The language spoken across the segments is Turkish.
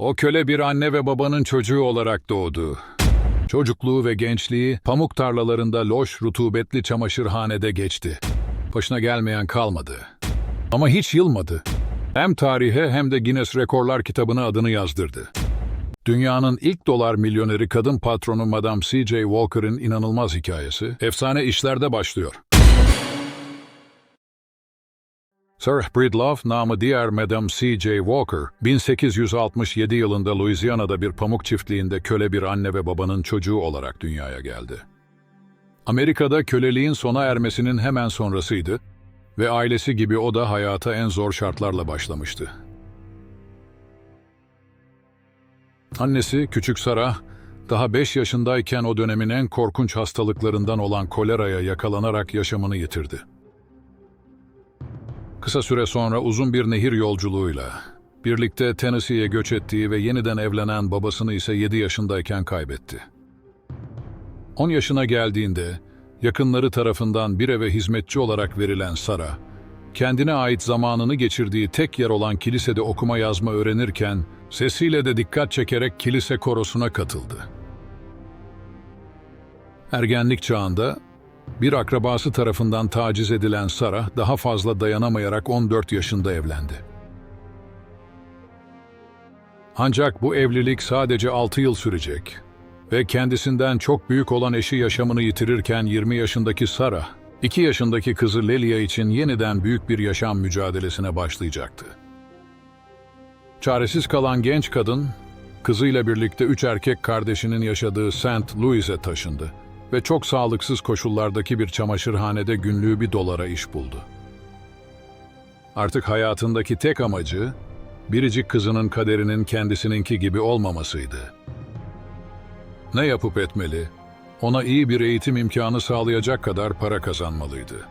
O köle bir anne ve babanın çocuğu olarak doğdu. Çocukluğu ve gençliği pamuk tarlalarında loş, rutubetli çamaşırhanede geçti. Başına gelmeyen kalmadı. Ama hiç yılmadı. Hem tarihe hem de Guinness Rekorlar kitabına adını yazdırdı. Dünyanın ilk dolar milyoneri kadın patronu Madame C.J. Walker'ın inanılmaz hikayesi, efsane işlerde başlıyor. Sir Breedlove, namı diğer Madame C.J. Walker, 1867 yılında Louisiana'da bir pamuk çiftliğinde köle bir anne ve babanın çocuğu olarak dünyaya geldi. Amerika'da köleliğin sona ermesinin hemen sonrasıydı ve ailesi gibi o da hayata en zor şartlarla başlamıştı. Annesi, küçük Sarah, daha 5 yaşındayken o dönemin en korkunç hastalıklarından olan koleraya yakalanarak yaşamını yitirdi. Kısa süre sonra uzun bir nehir yolculuğuyla birlikte Tennessee'ye göç ettiği ve yeniden evlenen babasını ise 7 yaşındayken kaybetti. 10 yaşına geldiğinde yakınları tarafından bir eve hizmetçi olarak verilen Sara, kendine ait zamanını geçirdiği tek yer olan kilisede okuma yazma öğrenirken sesiyle de dikkat çekerek kilise korosuna katıldı. Ergenlik çağında bir akrabası tarafından taciz edilen Sara daha fazla dayanamayarak 14 yaşında evlendi. Ancak bu evlilik sadece 6 yıl sürecek ve kendisinden çok büyük olan eşi yaşamını yitirirken 20 yaşındaki Sara, 2 yaşındaki kızı Lelia için yeniden büyük bir yaşam mücadelesine başlayacaktı. Çaresiz kalan genç kadın, kızıyla birlikte üç erkek kardeşinin yaşadığı St. Louis'e taşındı ve çok sağlıksız koşullardaki bir çamaşırhanede günlüğü bir dolara iş buldu. Artık hayatındaki tek amacı, biricik kızının kaderinin kendisininki gibi olmamasıydı. Ne yapıp etmeli? Ona iyi bir eğitim imkanı sağlayacak kadar para kazanmalıydı.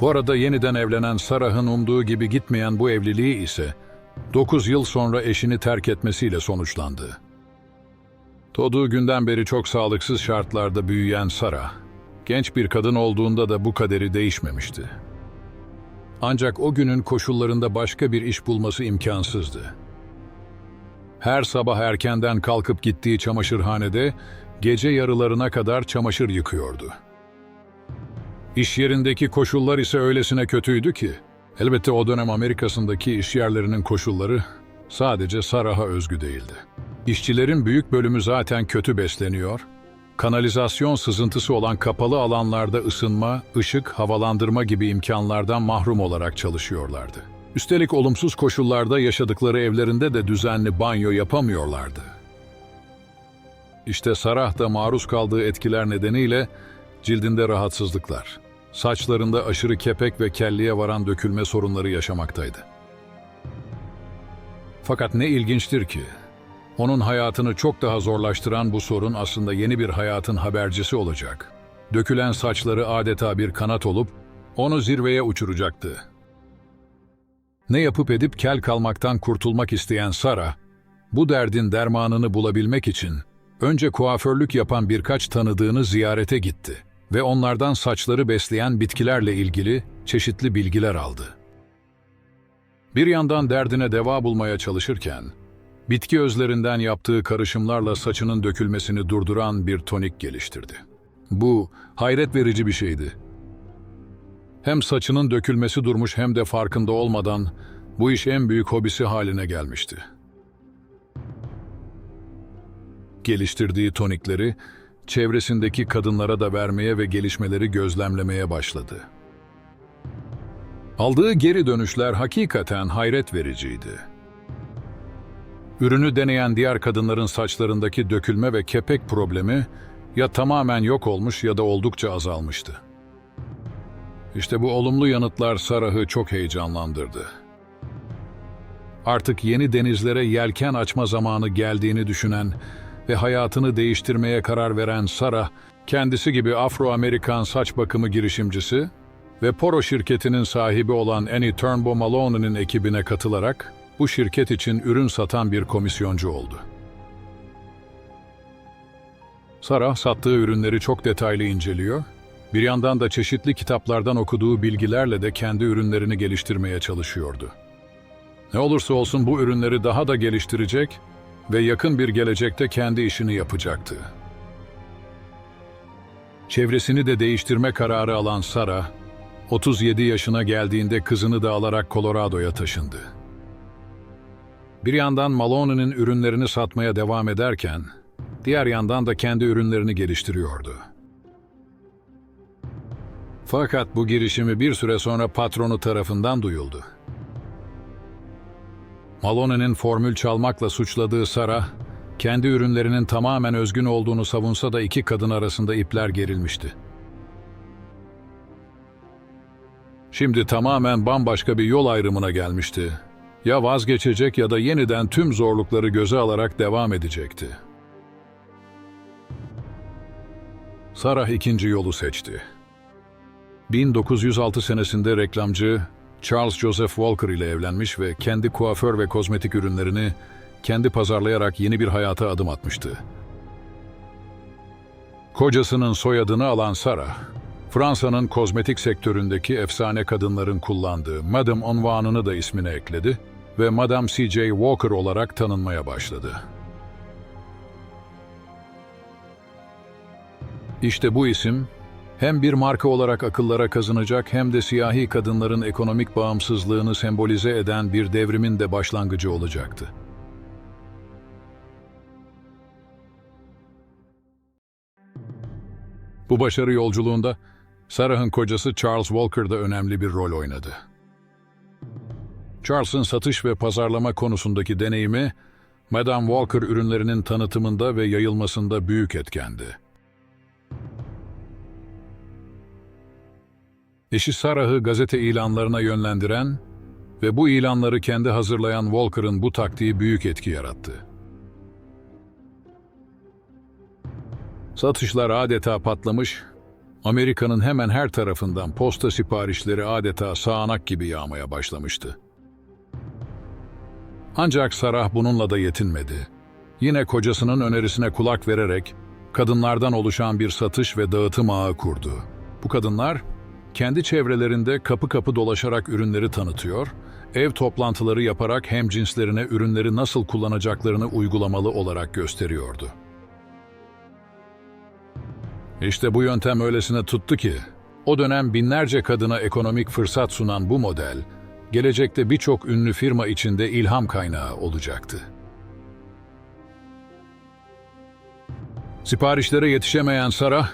Bu arada yeniden evlenen Sarah'ın umduğu gibi gitmeyen bu evliliği ise 9 yıl sonra eşini terk etmesiyle sonuçlandı. Doğduğu günden beri çok sağlıksız şartlarda büyüyen Sara, genç bir kadın olduğunda da bu kaderi değişmemişti. Ancak o günün koşullarında başka bir iş bulması imkansızdı. Her sabah erkenden kalkıp gittiği çamaşırhanede gece yarılarına kadar çamaşır yıkıyordu. İş yerindeki koşullar ise öylesine kötüydü ki, elbette o dönem Amerika'sındaki iş yerlerinin koşulları sadece Sarah'a özgü değildi. İşçilerin büyük bölümü zaten kötü besleniyor, kanalizasyon sızıntısı olan kapalı alanlarda ısınma, ışık, havalandırma gibi imkanlardan mahrum olarak çalışıyorlardı. Üstelik olumsuz koşullarda yaşadıkları evlerinde de düzenli banyo yapamıyorlardı. İşte Sarah da maruz kaldığı etkiler nedeniyle cildinde rahatsızlıklar, saçlarında aşırı kepek ve kelliye varan dökülme sorunları yaşamaktaydı. Fakat ne ilginçtir ki, onun hayatını çok daha zorlaştıran bu sorun aslında yeni bir hayatın habercisi olacak. Dökülen saçları adeta bir kanat olup onu zirveye uçuracaktı. Ne yapıp edip kel kalmaktan kurtulmak isteyen Sara, bu derdin dermanını bulabilmek için önce kuaförlük yapan birkaç tanıdığını ziyarete gitti ve onlardan saçları besleyen bitkilerle ilgili çeşitli bilgiler aldı. Bir yandan derdine deva bulmaya çalışırken, bitki özlerinden yaptığı karışımlarla saçının dökülmesini durduran bir tonik geliştirdi. Bu hayret verici bir şeydi. Hem saçının dökülmesi durmuş hem de farkında olmadan bu iş en büyük hobisi haline gelmişti. Geliştirdiği tonikleri çevresindeki kadınlara da vermeye ve gelişmeleri gözlemlemeye başladı. Aldığı geri dönüşler hakikaten hayret vericiydi. Ürünü deneyen diğer kadınların saçlarındaki dökülme ve kepek problemi ya tamamen yok olmuş ya da oldukça azalmıştı. İşte bu olumlu yanıtlar Sarah'ı çok heyecanlandırdı. Artık yeni denizlere yelken açma zamanı geldiğini düşünen ve hayatını değiştirmeye karar veren Sarah, kendisi gibi Afro-Amerikan saç bakımı girişimcisi ve Poro şirketinin sahibi olan Annie Turnbull Malone'nin ekibine katılarak bu şirket için ürün satan bir komisyoncu oldu. Sarah sattığı ürünleri çok detaylı inceliyor, bir yandan da çeşitli kitaplardan okuduğu bilgilerle de kendi ürünlerini geliştirmeye çalışıyordu. Ne olursa olsun bu ürünleri daha da geliştirecek ve yakın bir gelecekte kendi işini yapacaktı. Çevresini de değiştirme kararı alan Sara, 37 yaşına geldiğinde kızını da alarak Colorado'ya taşındı. Bir yandan Malone'nin ürünlerini satmaya devam ederken, diğer yandan da kendi ürünlerini geliştiriyordu. Fakat bu girişimi bir süre sonra patronu tarafından duyuldu. Malone'nin formül çalmakla suçladığı Sara, kendi ürünlerinin tamamen özgün olduğunu savunsa da iki kadın arasında ipler gerilmişti. Şimdi tamamen bambaşka bir yol ayrımına gelmişti. Ya vazgeçecek ya da yeniden tüm zorlukları göze alarak devam edecekti. Sarah ikinci yolu seçti. 1906 senesinde reklamcı Charles Joseph Walker ile evlenmiş ve kendi kuaför ve kozmetik ürünlerini kendi pazarlayarak yeni bir hayata adım atmıştı. Kocasının soyadını alan Sarah, Fransa'nın kozmetik sektöründeki efsane kadınların kullandığı Madame unvanını da ismine ekledi ve Madame C.J. Walker olarak tanınmaya başladı. İşte bu isim, hem bir marka olarak akıllara kazınacak hem de siyahi kadınların ekonomik bağımsızlığını sembolize eden bir devrimin de başlangıcı olacaktı. Bu başarı yolculuğunda Sarah'ın kocası Charles Walker da önemli bir rol oynadı. Charles'ın satış ve pazarlama konusundaki deneyimi, Madame Walker ürünlerinin tanıtımında ve yayılmasında büyük etkendi. Eşi Sarah'ı gazete ilanlarına yönlendiren ve bu ilanları kendi hazırlayan Walker'ın bu taktiği büyük etki yarattı. Satışlar adeta patlamış, Amerika'nın hemen her tarafından posta siparişleri adeta sağanak gibi yağmaya başlamıştı. Ancak Sarah bununla da yetinmedi. Yine kocasının önerisine kulak vererek kadınlardan oluşan bir satış ve dağıtım ağı kurdu. Bu kadınlar kendi çevrelerinde kapı kapı dolaşarak ürünleri tanıtıyor, ev toplantıları yaparak hem cinslerine ürünleri nasıl kullanacaklarını uygulamalı olarak gösteriyordu. İşte bu yöntem öylesine tuttu ki, o dönem binlerce kadına ekonomik fırsat sunan bu model, gelecekte birçok ünlü firma içinde ilham kaynağı olacaktı. Siparişlere yetişemeyen Sarah,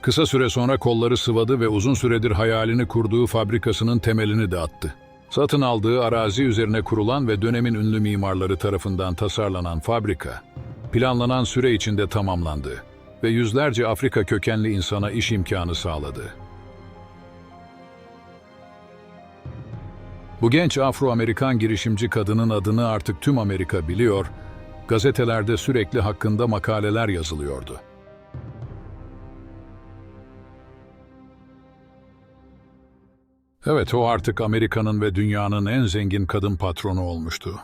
kısa süre sonra kolları sıvadı ve uzun süredir hayalini kurduğu fabrikasının temelini de attı. Satın aldığı arazi üzerine kurulan ve dönemin ünlü mimarları tarafından tasarlanan fabrika, planlanan süre içinde tamamlandı ve yüzlerce Afrika kökenli insana iş imkanı sağladı. Bu genç Afro-Amerikan girişimci kadının adını artık tüm Amerika biliyor, gazetelerde sürekli hakkında makaleler yazılıyordu. Evet, o artık Amerika'nın ve dünyanın en zengin kadın patronu olmuştu.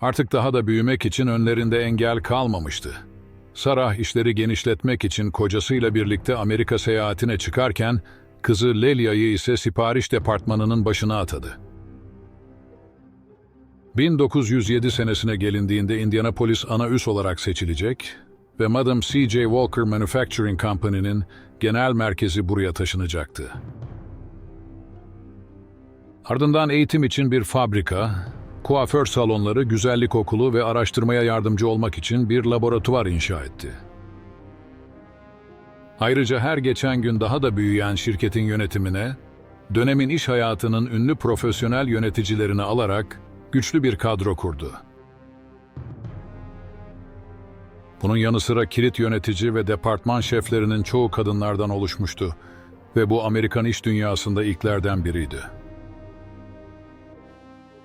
Artık daha da büyümek için önlerinde engel kalmamıştı. Sarah işleri genişletmek için kocasıyla birlikte Amerika seyahatine çıkarken, kızı Lelia'yı ise sipariş departmanının başına atadı. 1907 senesine gelindiğinde Indianapolis ana üs olarak seçilecek ve Madam C.J. Walker Manufacturing Company'nin genel merkezi buraya taşınacaktı. Ardından eğitim için bir fabrika, kuaför salonları, güzellik okulu ve araştırmaya yardımcı olmak için bir laboratuvar inşa etti. Ayrıca her geçen gün daha da büyüyen şirketin yönetimine, dönemin iş hayatının ünlü profesyonel yöneticilerini alarak güçlü bir kadro kurdu. Bunun yanı sıra kilit yönetici ve departman şeflerinin çoğu kadınlardan oluşmuştu ve bu Amerikan iş dünyasında ilklerden biriydi.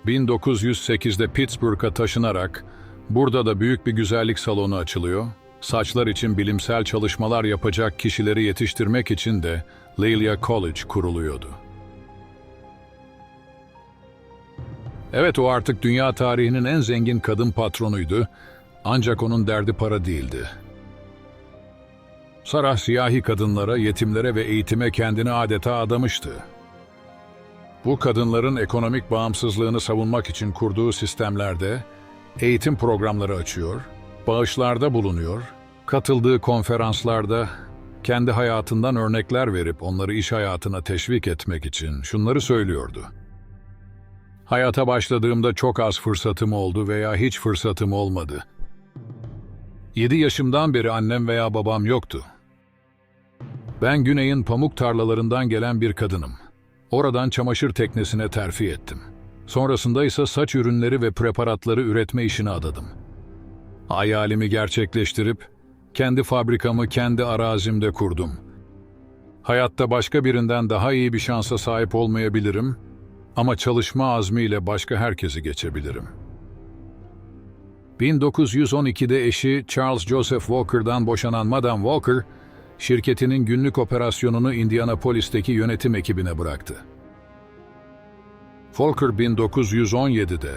1908'de Pittsburgh'a taşınarak burada da büyük bir güzellik salonu açılıyor. Saçlar için bilimsel çalışmalar yapacak kişileri yetiştirmek için de Lelia College kuruluyordu. Evet o artık dünya tarihinin en zengin kadın patronuydu ancak onun derdi para değildi. Sarah siyahi kadınlara, yetimlere ve eğitime kendini adeta adamıştı. Bu kadınların ekonomik bağımsızlığını savunmak için kurduğu sistemlerde eğitim programları açıyor, bağışlarda bulunuyor, katıldığı konferanslarda kendi hayatından örnekler verip onları iş hayatına teşvik etmek için şunları söylüyordu. Hayata başladığımda çok az fırsatım oldu veya hiç fırsatım olmadı. 7 yaşımdan beri annem veya babam yoktu. Ben güneyin pamuk tarlalarından gelen bir kadınım. Oradan çamaşır teknesine terfi ettim. Sonrasında ise saç ürünleri ve preparatları üretme işine adadım. Hayalimi gerçekleştirip kendi fabrikamı kendi arazimde kurdum. Hayatta başka birinden daha iyi bir şansa sahip olmayabilirim ama çalışma azmiyle başka herkesi geçebilirim. 1912'de eşi Charles Joseph Walker'dan boşanan Madame Walker, şirketinin günlük operasyonunu Indianapolis'teki yönetim ekibine bıraktı. Walker 1917'de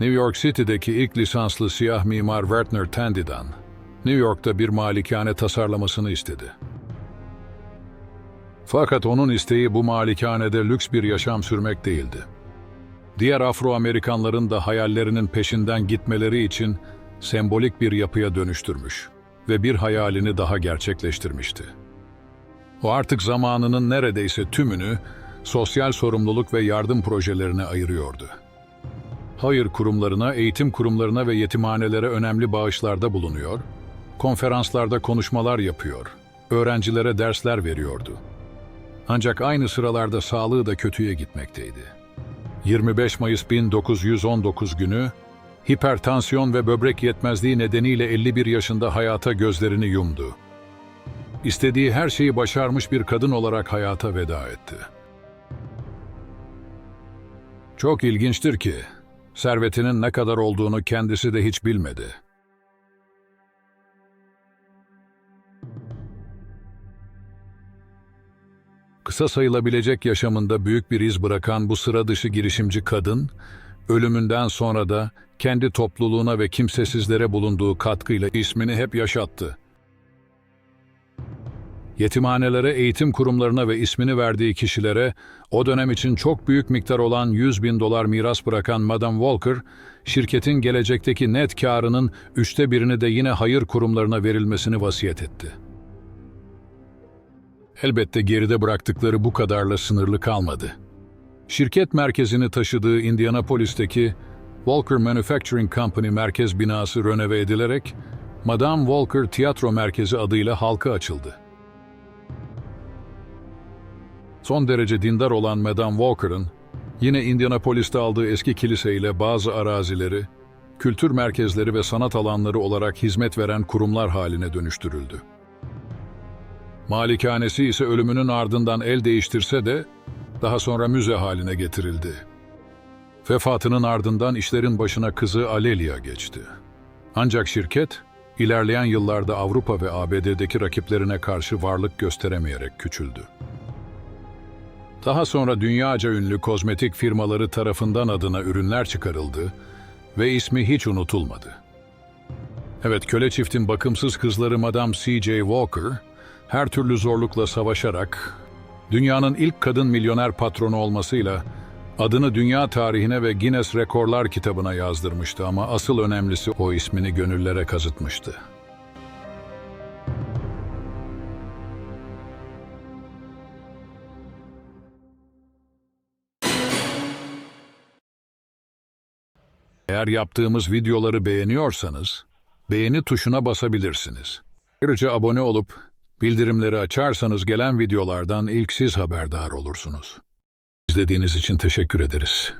New York City'deki ilk lisanslı siyah mimar Werner Tandy'den New York'ta bir malikane tasarlamasını istedi. Fakat onun isteği bu malikanede lüks bir yaşam sürmek değildi. Diğer Afro-Amerikanların da hayallerinin peşinden gitmeleri için sembolik bir yapıya dönüştürmüş ve bir hayalini daha gerçekleştirmişti. O artık zamanının neredeyse tümünü sosyal sorumluluk ve yardım projelerine ayırıyordu. Hayır kurumlarına, eğitim kurumlarına ve yetimhanelere önemli bağışlarda bulunuyor, konferanslarda konuşmalar yapıyor, öğrencilere dersler veriyordu. Ancak aynı sıralarda sağlığı da kötüye gitmekteydi. 25 Mayıs 1919 günü hipertansiyon ve böbrek yetmezliği nedeniyle 51 yaşında hayata gözlerini yumdu. İstediği her şeyi başarmış bir kadın olarak hayata veda etti. Çok ilginçtir ki servetinin ne kadar olduğunu kendisi de hiç bilmedi. Kısa sayılabilecek yaşamında büyük bir iz bırakan bu sıra dışı girişimci kadın, ölümünden sonra da kendi topluluğuna ve kimsesizlere bulunduğu katkıyla ismini hep yaşattı. Yetimhanelere, eğitim kurumlarına ve ismini verdiği kişilere o dönem için çok büyük miktar olan 100 bin dolar miras bırakan Madame Walker, şirketin gelecekteki net karının üçte birini de yine hayır kurumlarına verilmesini vasiyet etti. Elbette geride bıraktıkları bu kadarla sınırlı kalmadı. Şirket merkezini taşıdığı Indianapolis'teki Walker Manufacturing Company merkez binası rönove edilerek Madame Walker Tiyatro Merkezi adıyla halka açıldı. Son derece dindar olan Madame Walker'ın yine Indianapolis'te aldığı eski kiliseyle bazı arazileri, kültür merkezleri ve sanat alanları olarak hizmet veren kurumlar haline dönüştürüldü. Malikanesi ise ölümünün ardından el değiştirse de daha sonra müze haline getirildi. Vefatının ardından işlerin başına kızı Alelia geçti. Ancak şirket, ilerleyen yıllarda Avrupa ve ABD'deki rakiplerine karşı varlık gösteremeyerek küçüldü. Daha sonra dünyaca ünlü kozmetik firmaları tarafından adına ürünler çıkarıldı ve ismi hiç unutulmadı. Evet, köle çiftin bakımsız kızları Madame C.J. Walker, her türlü zorlukla savaşarak, dünyanın ilk kadın milyoner patronu olmasıyla adını dünya tarihine ve Guinness Rekorlar kitabına yazdırmıştı ama asıl önemlisi o ismini gönüllere kazıtmıştı. Eğer yaptığımız videoları beğeniyorsanız, beğeni tuşuna basabilirsiniz. Ayrıca abone olup bildirimleri açarsanız gelen videolardan ilk siz haberdar olursunuz. İzlediğiniz için teşekkür ederiz.